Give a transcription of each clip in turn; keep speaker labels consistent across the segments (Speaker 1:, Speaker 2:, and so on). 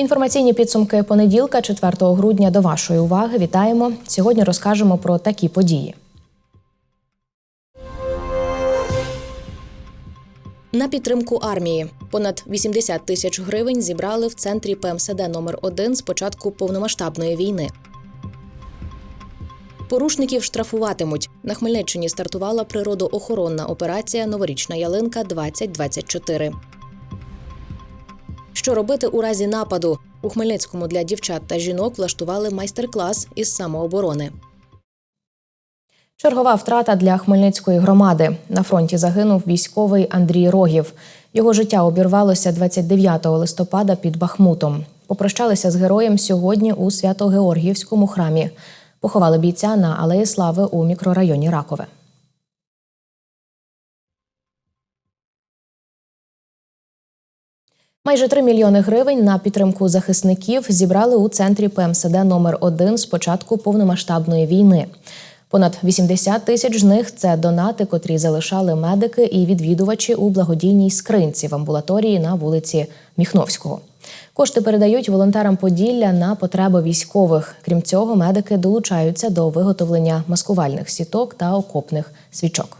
Speaker 1: Інформаційні підсумки понеділка, 4 грудня, до вашої уваги. Вітаємо. Сьогодні розкажемо про такі події. На підтримку армії понад 80 тисяч гривень зібрали в центрі ПМСД номер 1 з початку повномасштабної війни. Порушників штрафуватимуть. На Хмельниччині стартувала природоохоронна операція Новорічна ялинка 2024 Що робити у разі нападу? У Хмельницькому для дівчат та жінок влаштували майстер-клас із самооборони. Чергова втрата для Хмельницької громади. На фронті загинув військовий Андрій Рогів. Його життя обірвалося 29 листопада під Бахмутом. Попрощалися з героєм сьогодні у Свято-Георгіївському храмі. Поховали бійця на Алеї Слави у мікрорайоні Ракове. Майже 3 мільйони гривень на підтримку захисників зібрали у центрі ПМСД номер 1 з початку повномасштабної війни. Понад 80 тисяч з них це донати, котрі залишали медики і відвідувачі у благодійній скринці в амбулаторії на вулиці Міхновського. Кошти передають волонтерам Поділля на потреби військових. Крім цього, медики долучаються до виготовлення маскувальних сіток та окопних свічок.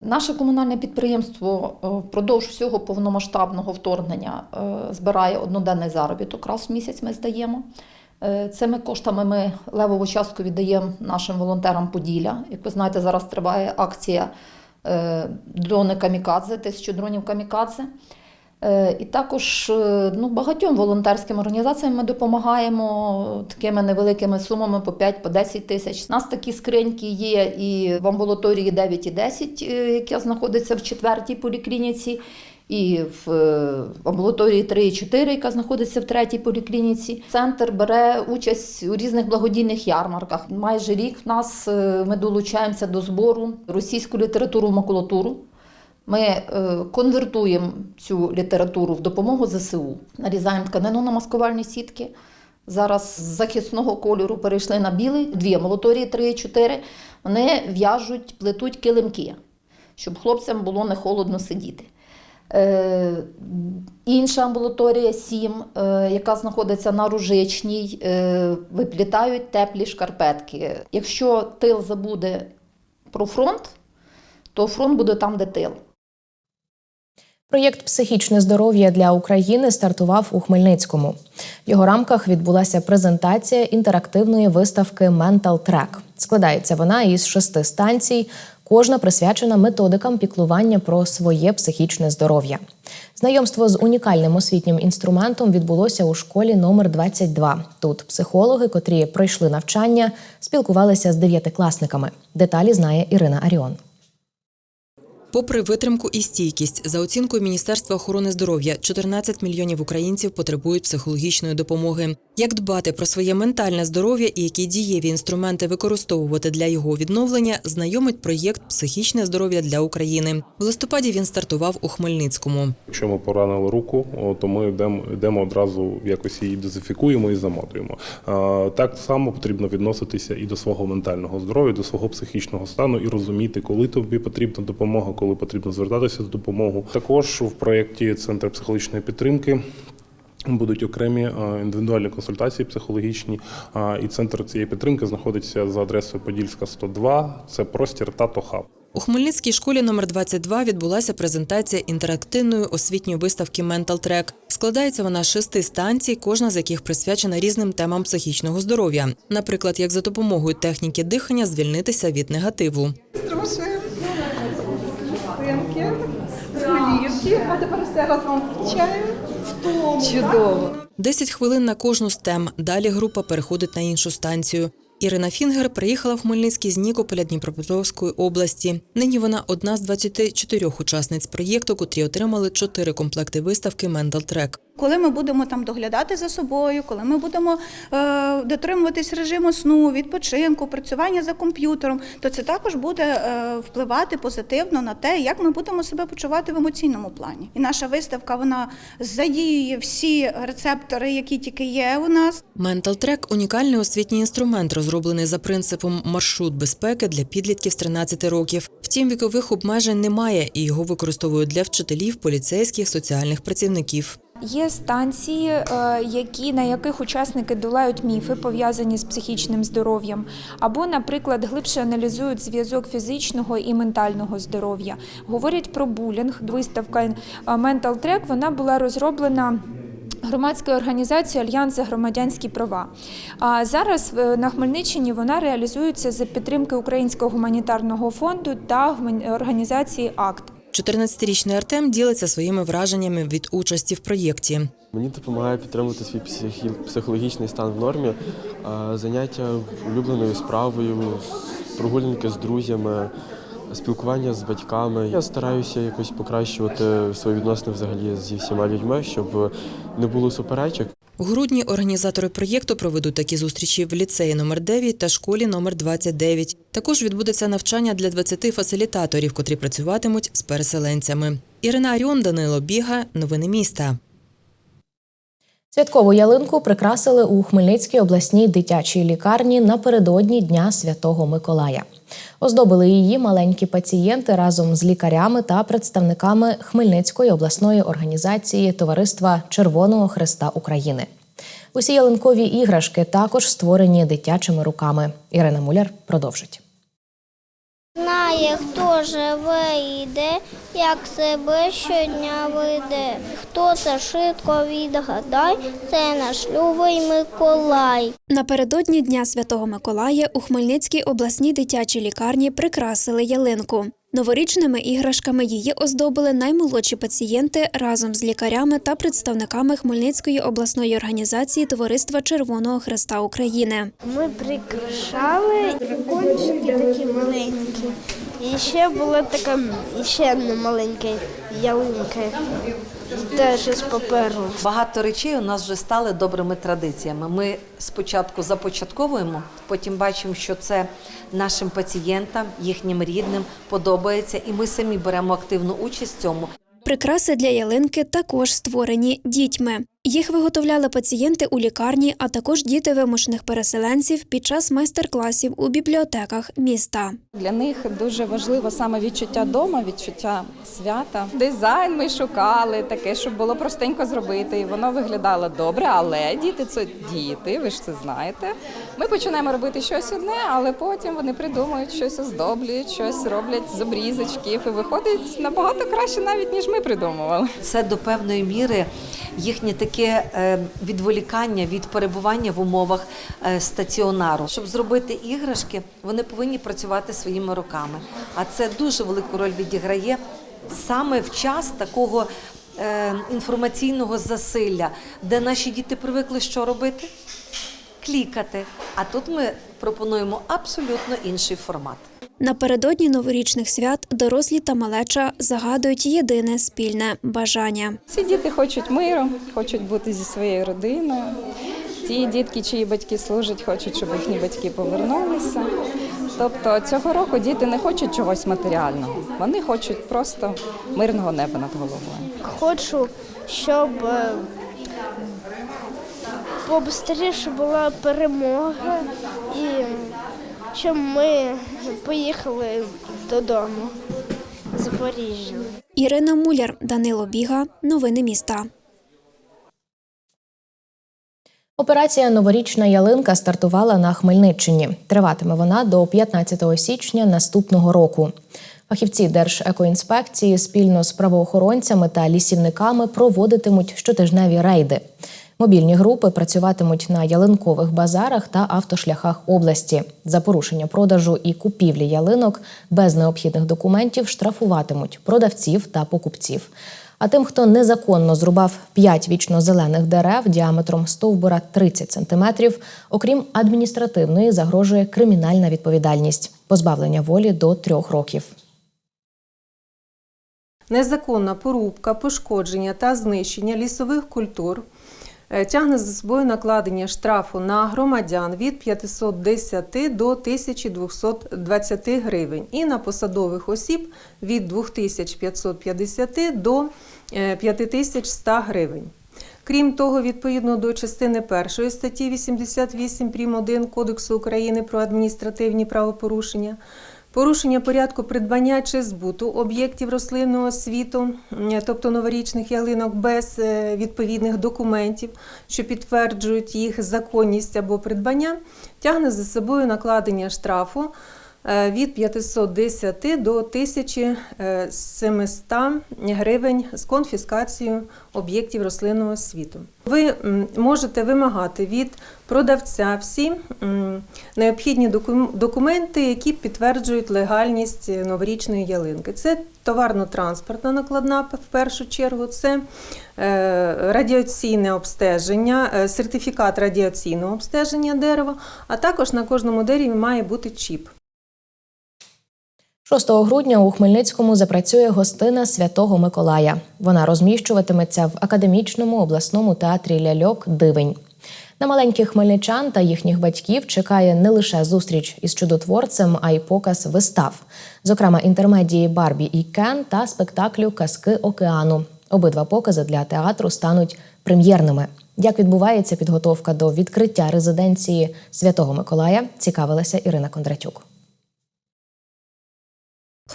Speaker 2: Наше комунальне підприємство е, впродовж всього повномасштабного вторгнення е, збирає одноденний заробіток. Раз в місяць ми здаємо. Е, Цими коштами ми левову частку віддаємо нашим волонтерам Поділля. Як ви знаєте, зараз триває акція е, дрони Камікадзе, тисячу дронів Камікадзе. Е, І також ну, багатьом волонтерським організаціям ми допомагаємо такими невеликими сумами по 5 по 10 тисяч. У нас такі скриньки є і в амбулаторії 9 і 10, е, яка знаходиться в четвертій поліклініці, і в е, амбулаторії 3 і 4, яка знаходиться в третій поліклініці. Центр бере участь у різних благодійних ярмарках. Майже рік в нас е, ми долучаємося до збору російську літературу макулатуру. Ми е, конвертуємо цю літературу в допомогу ЗСУ, нарізаємо тканину на маскувальні сітки. Зараз з захисного кольору перейшли на білий, дві амбулаторії 3 і 4. Вони в'яжуть, плетуть килимки, щоб хлопцям було не холодно сидіти. Е, інша амбулаторія 7, е, яка знаходиться на Ружичній, е, виплітають теплі шкарпетки. Якщо тил забуде про фронт, то фронт буде там, де тил.
Speaker 1: Проєкт Психічне здоров'я для України стартував у Хмельницькому. В його рамках відбулася презентація інтерактивної виставки Mental Track. Складається вона із шести станцій. Кожна присвячена методикам піклування про своє психічне здоров'я. Знайомство з унікальним освітнім інструментом відбулося у школі номер 22. Тут психологи, котрі пройшли навчання, спілкувалися з дев'ятикласниками. Деталі знає Ірина Аріон.
Speaker 3: Попри витримку і стійкість, за оцінкою Міністерства охорони здоров'я, 14 мільйонів українців потребують психологічної допомоги. Як дбати про своє ментальне здоров'я і які дієві інструменти використовувати для його відновлення, знайомить проєкт Психічне здоров'я для України. В листопаді він стартував у Хмельницькому.
Speaker 4: Якщо ми поранили руку, то ми йдемо, йдемо одразу якось її дезінфікуємо і замотуємо. Так само потрібно відноситися і до свого ментального здоров'я, до свого психічного стану і розуміти, коли тобі потрібна допомога, коли потрібно звертатися за допомогою. Також в проєкті Центр психологічної підтримки. Будуть окремі е, індивідуальні консультації психологічні, і центр цієї підтримки знаходиться за адресою Подільська 102. Це простір Тато Хаб.
Speaker 3: У Хмельницькій школі номер 22 відбулася презентація інтерактивної освітньої виставки Mental Track. Складається вона з шести станцій, кожна з яких присвячена різним темам психічного здоров'я. Наприклад, як за допомогою техніки дихання звільнитися від негативу.
Speaker 5: Струшуємо голівки, а тепер все разом включаємо. Чудово.
Speaker 3: 10 хвилин на кожну з тем. Далі група переходить на іншу станцію. Ірина Фінгер приїхала в Хмельницький з Нікополя Дніпропетровської області. Нині вона одна з 24 учасниць проєкту, котрі отримали чотири комплекти виставки Track.
Speaker 6: Коли ми будемо там доглядати за собою, коли ми будемо е, дотримуватись режиму сну, відпочинку, працювання за комп'ютером, то це також буде е, впливати позитивно на те, як ми будемо себе почувати в емоційному плані. І наша виставка вона задіює всі рецептори, які тільки є у нас.
Speaker 3: Track – унікальний освітній інструмент, розроблений за принципом маршрут безпеки для підлітків з 13 років. Втім, вікових обмежень немає, і його використовують для вчителів, поліцейських, соціальних працівників.
Speaker 7: Є станції, е, які, на яких учасники долають міфи, пов'язані з психічним здоров'ям, або, наприклад, глибше аналізують зв'язок фізичного і ментального здоров'я. Говорять про булінг. Виставка е, Mental Track, вона була розроблена. Громадською організацією Альянс за громадянські права. А зараз е, на Хмельниччині вона реалізується за підтримки Українського гуманітарного фонду та організації АКТ.
Speaker 3: 14-річний Артем ділиться своїми враженнями від участі в проєкті.
Speaker 8: Мені допомагає підтримувати свій психологічний стан в нормі, заняття улюбленою справою, прогулянки з друзями, спілкування з батьками. Я стараюся якось покращувати свої відносини взагалі зі всіма людьми, щоб не було суперечок.
Speaker 3: У грудні організатори проєкту проведуть такі зустрічі в ліцеї номер 9 та школі номер 29. Також відбудеться навчання для 20 фасилітаторів, котрі працюватимуть з переселенцями. Ірина Аріон, Данило Біга. Новини міста.
Speaker 1: Святкову ялинку прикрасили у Хмельницькій обласній дитячій лікарні напередодні Дня Святого Миколая. Оздобили її маленькі пацієнти разом з лікарями та представниками Хмельницької обласної організації Товариства Червоного Христа України. Усі ялинкові іграшки також створені дитячими руками. Ірина Муляр продовжить.
Speaker 9: Знає, хто живе йде, як себе щодня веде. Хто це швидко відгадай, це наш любий Миколай.
Speaker 10: Напередодні Дня Святого Миколая у Хмельницькій обласній дитячій лікарні прикрасили ялинку. Новорічними іграшками її оздобили наймолодші пацієнти разом з лікарями та представниками Хмельницької обласної організації Товариства Червоного Хреста України.
Speaker 9: Ми прикрашали кончики такі маленькі. І ще була така ще одна маленька ялинка. Теж з паперу.
Speaker 11: Багато речей у нас вже стали добрими традиціями. Ми спочатку започатковуємо, потім бачимо, що це нашим пацієнтам, їхнім рідним подобається, і ми самі беремо активну участь в цьому.
Speaker 10: Прикраси для ялинки також створені дітьми. Їх виготовляли пацієнти у лікарні, а також діти вимушених переселенців під час майстер-класів у бібліотеках міста.
Speaker 5: Для них дуже важливо саме відчуття дома, відчуття свята. Дизайн ми шукали таке, щоб було простенько зробити, і воно виглядало добре. Але діти це діти, ви ж це знаєте. Ми починаємо робити щось одне, але потім вони придумують щось оздоблюють, щось роблять з обрізочків, і виходить набагато краще, навіть ніж ми придумували.
Speaker 11: Це до певної міри їхнє таке е, відволікання від перебування в умовах е, стаціонару. Щоб зробити іграшки, вони повинні працювати своїми руками. А це дуже велику роль відіграє саме в час такого е, інформаційного засилля, де наші діти привикли що робити? Клікати. А тут ми пропонуємо абсолютно інший формат.
Speaker 10: Напередодні новорічних свят дорослі та малеча загадують єдине спільне бажання.
Speaker 5: Ці діти хочуть миру, хочуть бути зі своєю родиною. Ті дітки, чиї батьки служать, хочуть, щоб їхні батьки повернулися. Тобто цього року діти не хочуть чогось матеріального, вони хочуть просто мирного неба над головою.
Speaker 9: Хочу, щоб е, побыстріше була перемога і щоб ми поїхали додому в Запоріжжя.
Speaker 10: Ірина Муляр, Данило Біга. Новини міста.
Speaker 1: Операція Новорічна ялинка стартувала на Хмельниччині. Триватиме вона до 15 січня наступного року. Фахівці Держекоінспекції спільно з правоохоронцями та лісівниками проводитимуть щотижневі рейди. Мобільні групи працюватимуть на ялинкових базарах та автошляхах області. За порушення продажу і купівлі ялинок без необхідних документів штрафуватимуть продавців та покупців. А тим, хто незаконно зрубав 5 вічно-зелених дерев діаметром стовбура 30 сантиметрів, окрім адміністративної, загрожує кримінальна відповідальність позбавлення волі до трьох років.
Speaker 12: незаконна порубка, пошкодження та знищення лісових культур тягне за собою накладення штрафу на громадян від 510 до 1220 гривень і на посадових осіб від 2550 до е, 5100 гривень. Крім того, відповідно до частини 1 статті 88 прим. 1 Кодексу України про адміністративні правопорушення, порушення порядку придбання чи збуту об'єктів рослинного світу, тобто новорічних ялинок, без е, відповідних документів, що підтверджують їх законність або придбання, тягне за собою накладення штрафу е, від 510 до 1700 гривень з конфіскацією об'єктів рослинного світу. Ви можете вимагати від продавця всі необхідні документи, які підтверджують легальність е, новорічної ялинки. Це товарно-транспортна накладна в першу чергу, це е, радіаційне обстеження, е, сертифікат радіаційного обстеження дерева, а також на кожному дереві має бути чіп.
Speaker 1: 6 грудня у Хмельницькому запрацює гостина Святого Миколая. Вона розміщуватиметься в академічному обласному театрі ляльок Дивень. На маленьких хмельничан та їхніх батьків чекає не лише зустріч із чудотворцем, а й показ вистав, зокрема інтермедії Барбі і Кен та спектаклю Казки океану. Обидва покази для театру стануть прем'єрними. Як відбувається підготовка до відкриття резиденції Святого Миколая, цікавилася Ірина Кондратюк.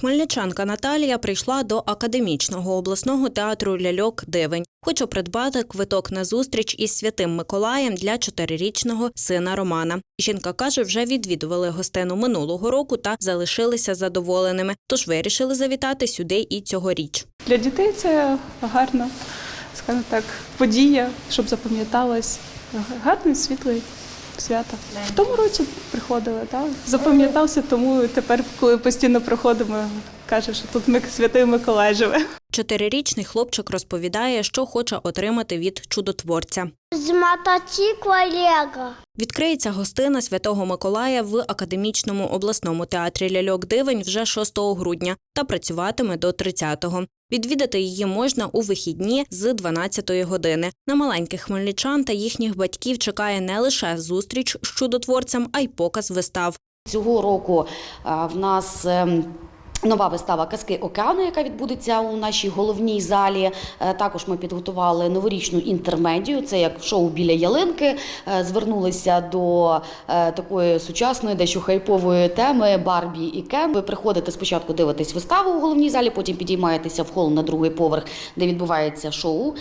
Speaker 13: Хмельничанка Наталія прийшла до академічного обласного театру ляльок Дивень. Хоче придбати квиток на зустріч із святим Миколаєм для чотирирічного сина Романа. Жінка каже, вже відвідували гостину минулого року та залишилися задоволеними, тож вирішили завітати сюди і цьогоріч.
Speaker 14: Для дітей це гарна, скажімо так, подія, щоб запам'яталось. Гарний світлий свято. В тому році приходили, так? Запам'ятався, тому тепер, коли постійно приходимо, каже, що тут ми святий Миколай живе.
Speaker 13: Чотирирічний хлопчик розповідає, що хоче отримати від чудотворця.
Speaker 9: З мотоцикла Лего.
Speaker 13: Відкриється гостина Святого Миколая в академічному обласному театрі ляльок Дивень вже 6 грудня та працюватиме до 30-го. Відвідати її можна у вихідні з 12-ї години. На маленьких хмельничан та їхніх батьків чекає не лише зустріч з чудотворцем, а й показ вистав.
Speaker 15: Цього року а, в нас ем, нова вистава Казки океану, яка відбудеться у нашій головній залі. Е, Також ми підготували новорічну інтермедію. Це як шоу біля ялинки. Е, Звернулися до е, такої сучасної, дещо хайпової теми Барбі і Кен. Ви приходите спочатку дивитесь виставу у головній залі, потім підіймаєтеся в хол на другий поверх, де відбувається шоу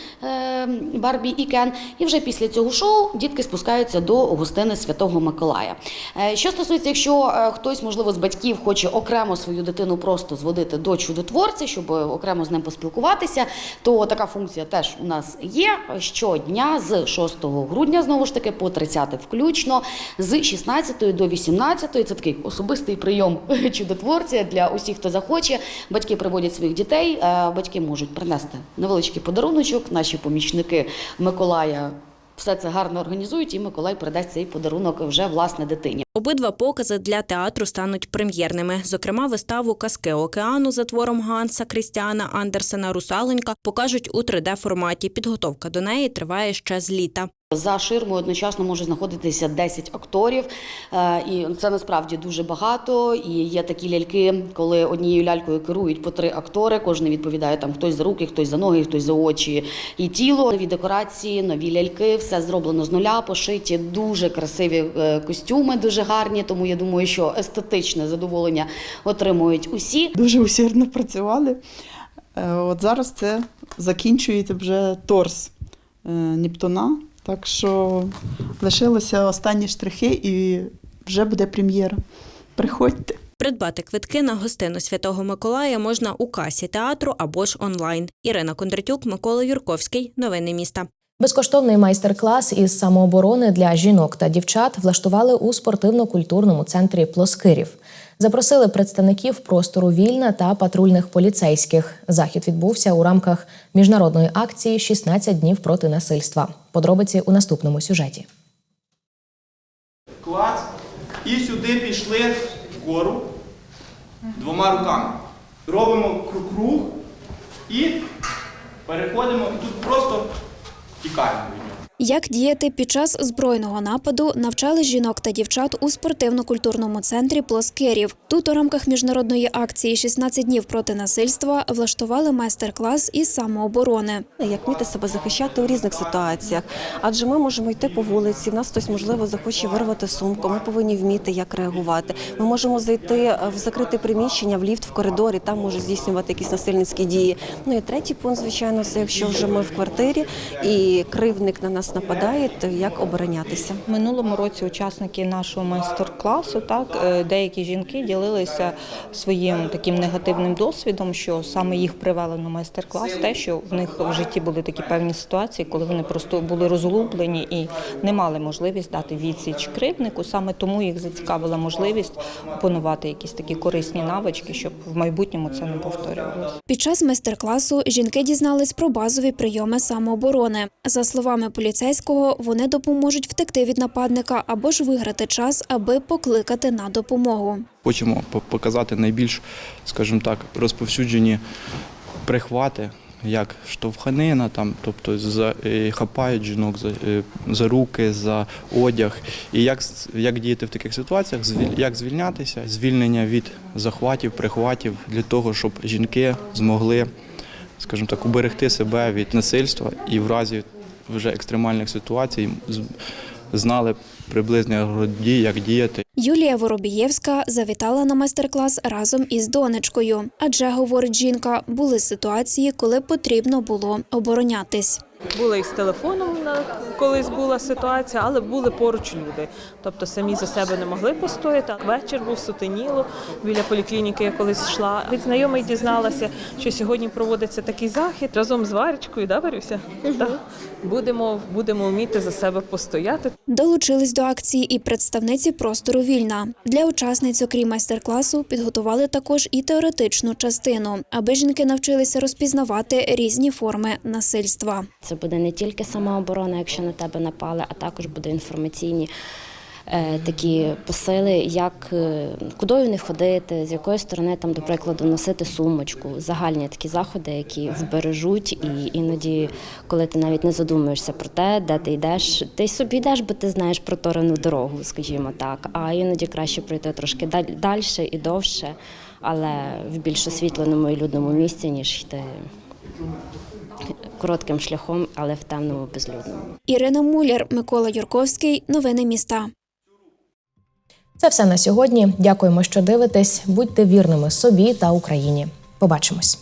Speaker 15: Барбі і Кен. І вже після цього шоу дітки спускаються до гостини Святого Миколая. Що стосується, якщо хтось, можливо, з батьків хоче окремо свою дитину просто зводити до чудотворця, щоб окремо з ним поспілкуватися, то така функція теж у нас є щодня з 6 грудня, знову ж таки, по 30 включно, з 16 до 18. Це такий особистий прийом чудотворця для усіх, хто захоче. Батьки приводять своїх дітей, е, батьки можуть принести невеличкий подаруночок. Наші помічники Миколая все це гарно організують, і Миколай передасть цей подарунок вже власне дитині.
Speaker 13: Обидва покази для театру стануть прем'єрними. Зокрема, виставу Казки океану за твором Ганса Крістіана Андерсена Русаленька покажуть у 3D-форматі. Підготовка до неї триває ще з літа.
Speaker 15: За ширмою одночасно може знаходитися 10 акторів, е, і це насправді дуже багато. І є такі ляльки, коли однією лялькою керують по три актори. Кожен відповідає там хтось за руки, хтось за ноги, хтось за очі і тіло. Нові декорації, нові ляльки, все зроблено з нуля, пошиті дуже красиві е, костюми, дуже гарні. Тому я думаю, що естетичне задоволення отримують усі.
Speaker 16: Дуже усердно працювали. Е, От зараз це закінчується вже торс е, Нептуна. Так що лишилися останні штрихи і вже буде прем'єра. Приходьте.
Speaker 13: Придбати квитки на гостину Святого Миколая можна у касі театру або ж онлайн. Ірина Кондратюк, Микола Юрковський. Новини міста.
Speaker 1: Безкоштовний майстер-клас із самооборони для жінок та дівчат влаштували у спортивно-культурному центрі Плоскирів. Запросили представників простору вільна та патрульних поліцейських. Захід відбувся у рамках міжнародної акції «16 днів проти насильства. Подробиці у наступному сюжеті.
Speaker 17: Клац. І сюди пішли вгору двома руками. Робимо кру- круг І переходимо, тут просто que carne?
Speaker 10: Як діяти під час збройного нападу навчали жінок та дівчат у спортивно-культурному центрі Плоскерів. Тут у рамках міжнародної акції «16 днів проти насильства влаштували майстер-клас із самооборони.
Speaker 18: Як вміти себе захищати у різних ситуаціях, адже ми можемо йти по вулиці. В нас хтось можливо захоче вирвати сумку. Ми повинні вміти, як реагувати. Ми можемо зайти е, в закрите приміщення, в ліфт, в коридорі, там може здійснювати якісь насильницькі дії. Ну і третій пункт, звичайно, це якщо вже ми в квартирі і кривдник на нас нападає, то як оборонятися.
Speaker 19: Минулому році учасники нашого майстер-класу, так е, деякі жінки ділилися своїм таким негативним досвідом, що саме їх привели на майстер-клас, те, що в них в житті були такі певні ситуації, коли вони просто були розгублені і не мали можливість дати відсіч кривднику. Саме тому їх зацікавила можливість опанувати якісь такі корисні навички, щоб в майбутньому це не повторювалося.
Speaker 10: Під час майстер-класу жінки дізнались про базові прийоми самооборони. За словами поліцейського, вони допоможуть втекти від нападника або ж виграти час, аби покликати на допомогу.
Speaker 20: Хочемо показати найбільш, скажімо так, розповсюджені прихвати, як штовханина, там, тобто за, е, хапають жінок за, е, за руки, за одяг. І як, як діяти в таких ситуаціях, як звільнятися, звільнення від захватів, прихватів для того, щоб жінки змогли, скажімо так, уберегти себе від насильства і в разі вже екстремальних ситуацій знали приблизно як діяти.
Speaker 10: Юлія Воробієвська завітала на майстер-клас разом із донечкою. Адже, говорить жінка, були ситуації, коли потрібно було оборонятись.
Speaker 21: Була і з телефоном на- колись була ситуація, але були поруч люди. Тобто самі за себе не могли постояти. Вечір був сутеніло. Біля поліклініки я колись йшла. Від знайомих дізналася, що сьогодні проводиться такий захід разом з Варечкою, да, Варюся? Так. Будемо, будемо вміти за себе постояти.
Speaker 10: Долучились до акції і представниці простору вільна. Для учасниць, окрім майстер-класу, підготували також і теоретичну частину, аби жінки навчилися розпізнавати різні форми насильства.
Speaker 22: Це буде не тільки самооборона, якщо на тебе напали, а також буде інформаційні е, такі посили, як е, кудою не ходити, з якої сторони там, до прикладу, носити сумочку, загальні такі заходи, які вбережуть, і іноді, коли ти навіть не задумуєшся про те, де ти йдеш, ти собі йдеш, бо ти знаєш проторену дорогу, скажімо так. А іноді краще пройти трошки далі і довше, але в більш освітленому і людному місці, ніж йти коротким шляхом, але в темному безлюдному.
Speaker 10: Ірина Муляр, Микола Юрковський. Новини міста.
Speaker 1: Це все на сьогодні. Дякуємо, що дивитесь. Будьте вірними собі та Україні. Побачимось.